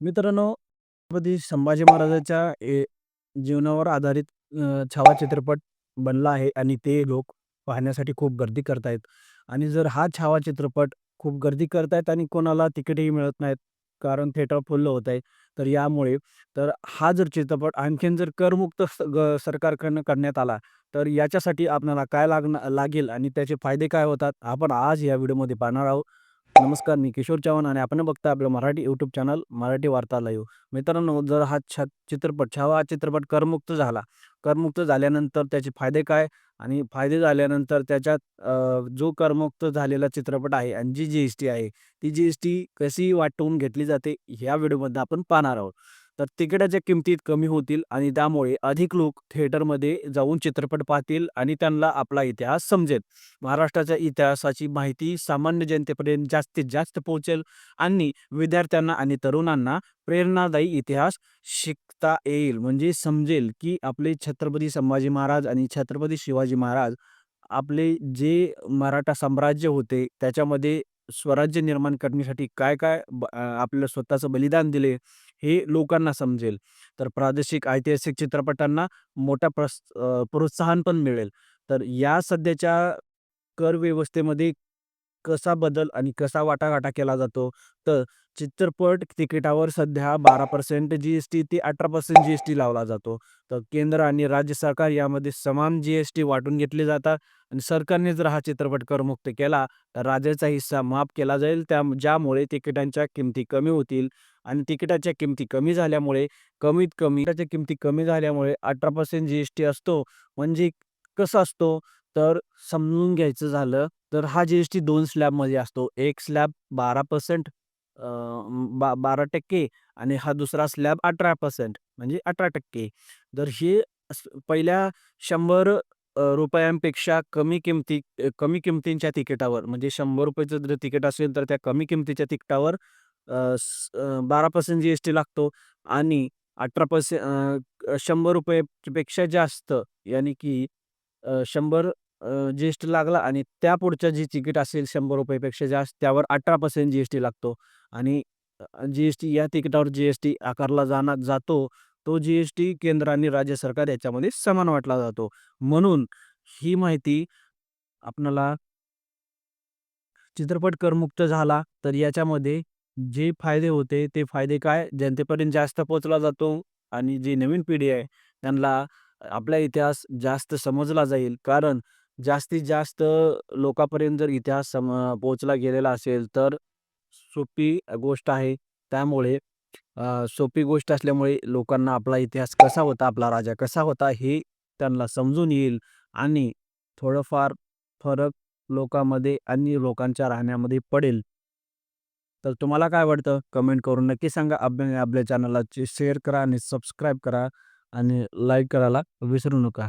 मित्रांनो, छत्रपती संभाजी महाराजांच्या ए जीवनावर आधारित अ, छावा चित्रपट बनला आहे आणि ते लोक पाहण्यासाठी खूप गर्दी करतायत आणि जर हा छावा चित्रपट खूप गर्दी करतायत आणि कोणाला तिकीटही मिळत नाहीत, कारण थिएटर फुल्ल होत आहे. तर यामुळे तर हा जर चित्रपट आणखीन जर करमुक्त स ग सरकारकडनं करण्यात आला, तर याच्यासाठी आपल्याला काय लागणं लागेल आणि त्याचे फायदे काय होतात, आपण आज या व्हिडिओमध्ये पाहणार आहोत. नमस्कार, मी किशोर चव्हाण आणि आपण बघताय आपलं मराठी यूट्यूब चॅनल मराठी वार्ता लाईव्ह. मित्रांनो, जर हा छा चित्रपट छावा हा चित्रपट करमुक्त झाला, करमुक्त झाल्यानंतर त्याचे फायदे काय आणि फायदे झाल्यानंतर त्याच्यात जो करमुक्त झालेला चित्रपट आहे आणि जी जी-एस-टी आहे, ती जी-एस-टी कशी वाटून घेतली जाते, ह्या व्हिडिओमध्ये आपण पाहणार आहोत. तर तिकिटाच्या किमतीत कमी होतील आणि त्यामुळे अधिक लोक थिएटरमध्ये जाऊन चित्रपट पाहतील आणि त्यांना आपला इतिहास समजेल. महाराष्ट्राच्या इतिहासाची माहिती सामान्य जनतेपर्यंत जास्तीत जास्त पोहोचेल आणि विद्यार्थ्यांना आणि तरुणांना प्रेरणादायी इतिहास शिकता येईल. म्हणजे समजेल, की आपले छत्रपती संभाजी महाराज आणि छत्रपती शिवाजी महाराज आपले जे मराठा साम्राज्य होते, त्याच्यामध्ये स्वराज्य निर्माण करण्यासाठी काय-काय ब आपलं स्वतःचं बलिदान दिले, हे लोकांना समजेल. तर प्रादेशिक ऐतिहासिक चित्रपटांना मोठा प्रस प्रोत्साहन पण मिळेल. तर या सध्याच्या कर व्यवस्थेमध्ये कसा बदल आणि कसा वाटाघाटा केला जातो, तर चित्रपट तिकिटावर सध्या 12% जी-एस-टी ते 18% जी-एस-टी लावला जातो. तर केंद्र आणि राज्य सरकार यामध्ये समान जी-एस-टी वाटून घेतले जातात आणि सरकारने जर हा चित्रपट करमुक्त केला, तर राज्याचा हिस्सा माफ केला जाईल. त्या ज्यामुळे तिकिटांच्या किमती कमी होतील आणि तिकिटाच्या किमती कमी झाल्यामुळे कमीत कमी तिकिटाच्या किमती कमी झाल्यामुळे 18% जी-एस-टी असतो. म्हणजे कसा असतो, तर समजून घ्यायचं झालं, तर हा जी-एस-टी दोन स्लॅबमध्ये असतो. एक स्लॅब बारा पर्सेंट बा 12% आणि हा दुसरा स्लॅब 18% म्हणजे 18%. तर हे पहिल्या शंभर रुपयांपेक्षा कमी किमती कमी किमतींच्या तिकिटावर म्हणजे ₹100 जर तिकीट असेल, तर त्या कमी किमतीच्या तिकिटावर बारा पर्सेंट जी-एस-टी लागतो आणि 18% अ, ₹100 पेक्षा जास्त यानी की शंभर जी-एस-टी लागला आणि त्या पुढच्या जी तिकीट असेल शंभर रुपयेपेक्षा जास्त त्यावर 18% जी-एस-टी लागतो आणि जी-एस-टी या तिकिटावर जी-एस-टी आकारला जाणार जातो. तो जी-एस-टी केंद्र आणि राज्य सरकार याच्यामध्ये समान वाटला जातो. म्हणून ही माहिती आपणाला चित्रपट करमुक्त झाला, तर याच्यामध्ये जे फायदे होते, ते फायदे काय जनतेपर्यंत जास्त पोहोचला जातो आणि जी नवीन पिढी आहे, त्यांना आपला इतिहास जास्त समजला जाईल. कारण जास्तीत जास्त लोकांपर्यंत जर इतिहास सम पोहोचला गेलेला असेल, तर सोपी गोष्ट आहे. त्यामुळे अ, सोपी गोष्ट असल्यामुळे लोकांना आपला इतिहास कसा होता, आपला राजा कसा होता, हे त्यांना समजून येईल आणि थोडंफार फरक लोकांमध्ये आणि लोकांच्या राहण्यामध्ये पडेल. तर तुम्हाला काय वाटतं? कमेंट करून नक्की सांगा. आपल्या आपल्या चॅनलला शेअर करा आणि सबस्क्राईब करा आणि लाईक करायला विसरू नका.